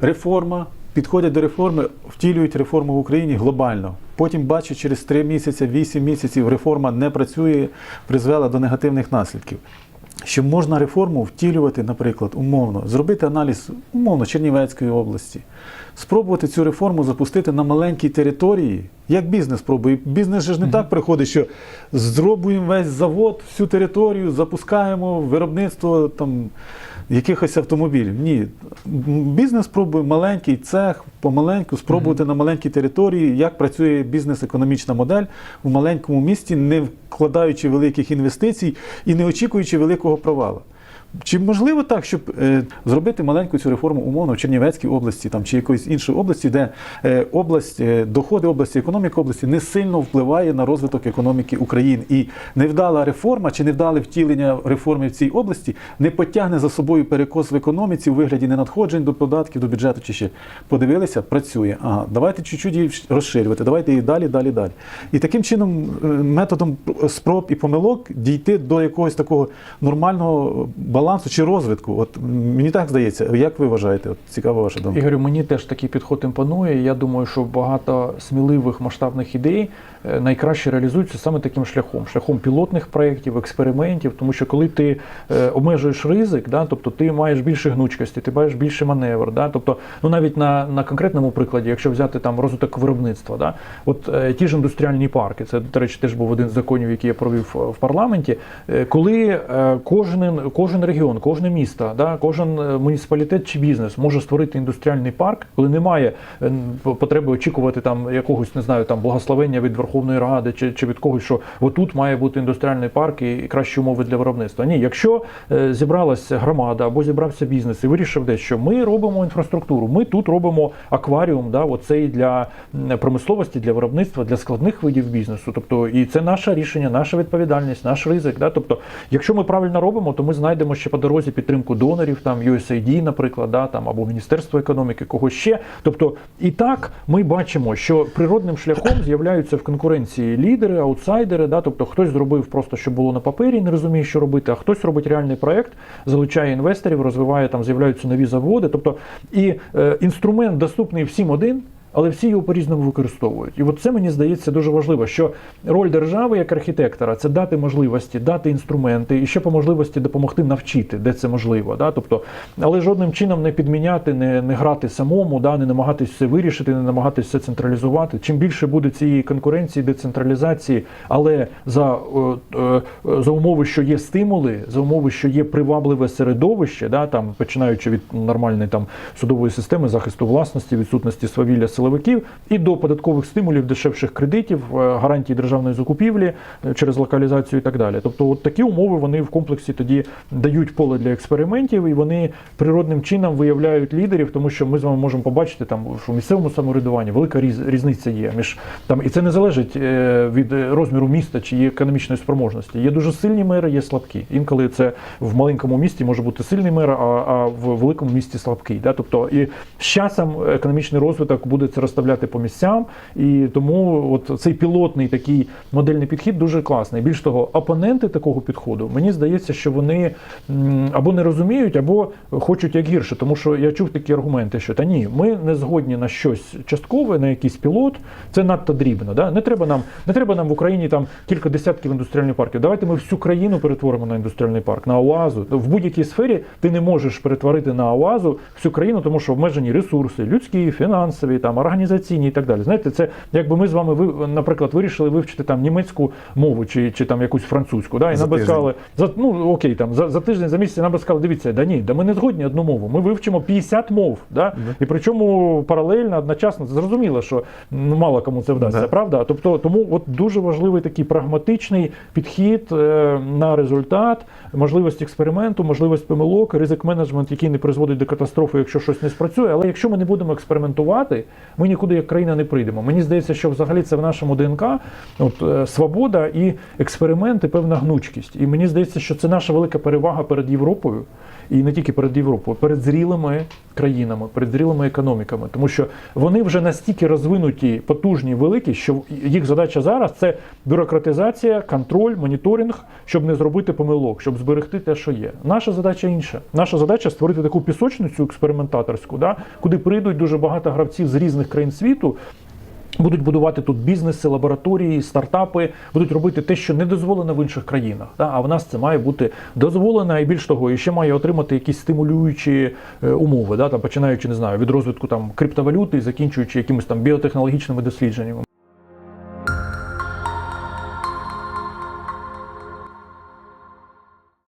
реформа, підходять до реформи, втілюють реформу в Україні глобально. Потім бачать, через 3 місяці, 8 місяців реформа не працює, призвела до негативних наслідків. Що можна реформу втілювати, наприклад, умовно, зробити аналіз умовно Чернівецької області, спробувати цю реформу запустити на маленькій території, як бізнес пробує. Бізнес же ж не так приходить, що зробуємо весь завод, всю територію, запускаємо виробництво там якихось автомобілів. Ні, бізнес пробує маленький цех, помаленьку спробувати на маленькій території, як працює бізнес-економічна модель у маленькому місті, не вкладаючи великих інвестицій і не очікуючи великого провалу. Чи можливо так, щоб е, зробити маленьку цю реформу умовно в Чернівецькій області там, чи якоїсь іншої області, де е, область, е, доходи області, економіка області не сильно впливає на розвиток економіки України. І невдала реформа чи невдале втілення реформи в цій області не потягне за собою перекос в економіці у вигляді ненадходжень до податків, до бюджету чи ще. Подивилися, працює. Ага, давайте чуть-чуть її розширювати, давайте її далі, далі, далі. І таким чином, е, методом спроб і помилок дійти до якогось такого нормального балансу чи розвитку. От мені так здається. Як ви вважаєте? От цікава ваша думка. Ігорю, мені теж такий підход імпонує. Я думаю, що багато сміливих масштабних ідей е, найкраще реалізуються саме таким шляхом, шляхом пілотних проєктів, експериментів, тому що коли ти е, обмежуєш ризик, да, тобто ти маєш більше гнучкості, ти маєш більше маневр. Да, тобто, ну навіть на, на конкретному прикладі, якщо взяти там розвиток виробництва, да, от е, ті ж індустріальні парки, це, до речі, теж був один з законів, який я провів е, в парламенті, е, коли е, кожен, кожен регіон, кожне місто, да, кожен е, муніципалітет чи бізнес може створити індустріальний парк, коли немає е, потреби очікувати там якогось, не знаю, там благословення від Верховної Ради чи, чи від когось, що отут має бути індустріальний парк і кращі умови для виробництва. Ні, якщо е, зібралася громада або зібрався бізнес і вирішив десь, що ми робимо інфраструктуру, ми тут робимо акваріум, да, оцей для промисловості, для виробництва, для складних видів бізнесу. Тобто, і це наше рішення, наша відповідальність, наш ризик. Да? Тобто, якщо ми правильно робимо, то ми знайдемо ще по дорозі підтримку донорів, там USAID, наприклад, да, там або Міністерство економіки, когось ще. Тобто, і так ми бачимо, що природним шляхом з'являються в конкуренції лідери, аутсайдери. Да? Тобто, хтось зробив просто, що було на папері, не розуміє, що робити, а хтось робить реальний проект, залучає інвесторів, розвиває там, з'являються нові заводи. Тобто, і е, інструмент доступний всім один. Але всі його по-різному використовують. І от це мені здається дуже важливо, що роль держави як архітектора це дати можливості, дати інструменти і ще по можливості допомогти навчити, де це можливо. Да? Тобто, але жодним чином не підміняти, не, не грати самому, да? не намагатись все вирішити, не намагатись все централізувати. Чим більше буде цієї конкуренції, децентралізації, але за, е, е, за умови, що є стимули, за умови, що є привабливе середовище, да? там, починаючи від нормальної там судової системи захисту власності, відсутності свавілля силовиків і до податкових стимулів, дешевших кредитів, е, гарантій державної закупівлі е, через локалізацію і так далі. Тобто, от такі умови вони в комплексі тоді дають поле для експериментів, і вони природним чином виявляють лідерів, тому що ми з вами можемо побачити там, що в місцевому самоврядуванні велика різ, різниця є між там, і це не залежить е, від розміру міста чи економічної спроможності. Є дуже сильні мери, є слабкі. Інколи це в маленькому місті може бути сильний мер, а, а в великому місті слабкий. Да? Тобто, і з часом економічний розвиток буде це розставляти по місцям, і тому от цей пілотний такий модельний підхід дуже класний. Більш того, опоненти такого підходу, мені здається, що вони або не розуміють, або хочуть як гірше. Тому що я чув такі аргументи, що та ні, ми не згодні на щось часткове, на якийсь пілот. Це надто дрібно. Да? Не треба нам, не треба нам в Україні там кілька десятків індустріальних парків. Давайте ми всю країну перетворимо на індустріальний парк, на оазу. В будь-якій сфері ти не можеш перетворити на оазу всю країну, тому що обмежені ресурси, людські, фінансові, там організаційні і так далі. Знаєте, це якби ми з вами ви, наприклад, вирішили вивчити там німецьку мову чи, чи там якусь французьку. Да? І За нам би сказали, за ну окей, там за, за тиждень, за місяць нам би сказали, дивіться, да ні, да ми не згодні одну мову. Ми вивчимо 50 мов. Да? І причому паралельно, одночасно, зрозуміло, що ну, мало кому це вдасться, Да. правда? Тобто, тому от дуже важливий такий прагматичний підхід е, на результат, можливість експерименту, можливість помилок, ризик менеджмент, який не призводить до катастрофи, якщо щось не спрацює. Але якщо ми не будемо експериментувати, ми нікуди як країна не прийдемо. Мені здається, що взагалі це в нашому ДНК от, е, свобода і експерименти, певна гнучкість. І мені здається, що це наша велика перевага перед Європою. І не тільки перед Європою, перед зрілими країнами, перед зрілими економіками, тому що вони вже настільки розвинуті, потужні, великі, що їх задача зараз це бюрократизація, контроль, моніторинг, щоб не зробити помилок, щоб зберегти те, що є. Наша задача інша. Наша задача створити таку пісочницю експериментаторську, да, куди прийдуть дуже багато гравців з різних країн світу. Будуть будувати тут бізнеси, лабораторії, стартапи, будуть робити те, що не дозволено в інших країнах. Да? А в нас це має бути дозволено, і більш того, і ще має отримати якісь стимулюючі е, умови, да? там, починаючи не знаю від розвитку там криптовалюти, і закінчуючи якимись там біотехнологічними дослідженнями.